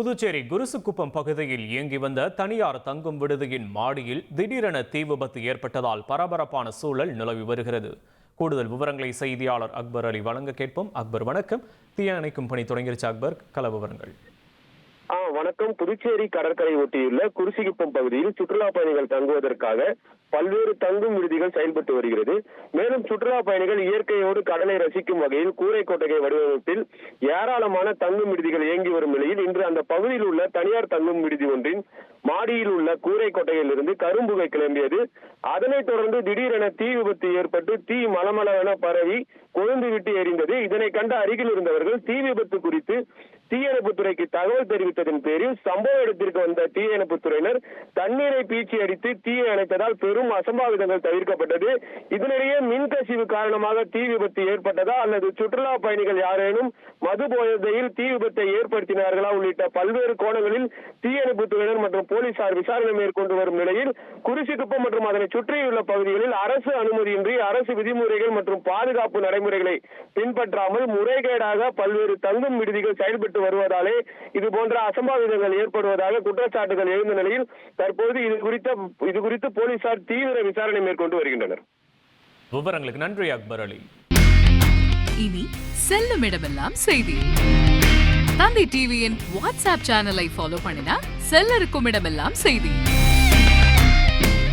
புதுச்சேரி குருசுக்குப்பம் பகுதியில் இயங்கி வந்த தனியார் தங்கும் விடுதியின் மாடியில் திடீரென தீ விபத்து ஏற்பட்டதால் பரபரப்பான சூழல் நிலவி வருகிறது. கூடுதல் விவரங்களை செய்தியாளர் அக்பர் அலி வழங்க கேட்போம். அக்பர் வணக்கம். தீயணைக்கும் பணி தொடங்கிருச்சு. அக்பர் கள விவரங்கள். வணக்கம். புதுச்சேரி கடற்கரை ஒட்டியுள்ள குருசிகுப்பம் பகுதியில் சுற்றுலா பயணிகள் தங்குவதற்காக பல்வேறு தங்கும் விடுதிகள் செயல்பட்டு வருகிறது. மேலும் சுற்றுலா பயணிகள் இயற்கையோடு கடலை ரசிக்கும் வகையில் கூரை கொட்டகை வடிவமைப்பில் ஏராளமான தங்கும் விடுதிகள் இயங்கி வரும் நிலையில் இன்று அந்த பகுதியில் உள்ள தனியார் தங்கும் விடுதி ஒன்றின் மாடியில் உள்ள கூரை கொட்டையிலிருந்து கரும்புகை கிளம்பியது. அதனைத் தொடர்ந்து திடீரென தீ விபத்து ஏற்பட்டு தீ மலமளவென பரவி கொழுந்து விட்டு எரிந்தது. இதனை கண்ட அருகில் இருந்தவர்கள் தீ விபத்து குறித்து தீயணைப்புத்துறைக்கு தகவல் தெரிவித்ததன் பேரில் சம்பவ இடத்திற்கு வந்த தீயணைப்பு துறையினர் தண்ணீரை பீச்சி அடித்து தீயை அணைத்ததால் பெரும் அசம்பாவிதங்கள் தவிர்க்கப்பட்டது. இதனிடையே மின்கசிவு காரணமாக தீ விபத்து ஏற்பட்டதா அல்லது சுற்றுலா பயணிகள் யாரேனும் மது போதையில் தீ விபத்தை ஏற்படுத்தினார்களா உள்ளிட்ட பல்வேறு கோணங்களில் தீயணைப்பு துறையினர் மற்றும் போலீசார் விசாரணை மேற்கொண்டு வரும் நிலையில் குருசிக்குப்பம் மற்றும் அதனை சுற்றியுள்ள பகுதிகளில் அரசு அனுமதியின்றி அரசு விதிமுறைகள் மற்றும் பாதுகாப்பு நடைமுறைகளை பின்பற்றாமல் முறைகேடாக பல்வேறு தங்கும் விடுதிகள் செயல்பட்டு வருவதாலே இது போன்ற அசம்பாவிதங்கள் ஏற்படுவதாக குற்றச்சாட்டுகள் எழுந்த நிலையில் தற்போது இது குறித்த இது குறித்து போலீசார் தீவிர விசாரணை மேற்கொண்டு வருகின்றனர். விவரங்களுக்கு நன்றி அக்பர் அலி. இனி செல்லும் இடமெல்லாம் செய்தி. தந்தை டிவியின் வாட்ஸ்அப் சேனலை ஃபாலோ பண்ணினா செல்ல இருக்கும் இடமெல்லாம் செய்தி.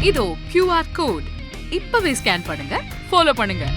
இதோ கியூஆர் கோட் இப்பவே ஸ்கேன் பண்ணுங்க ஃபாலோ பண்ணுங்க.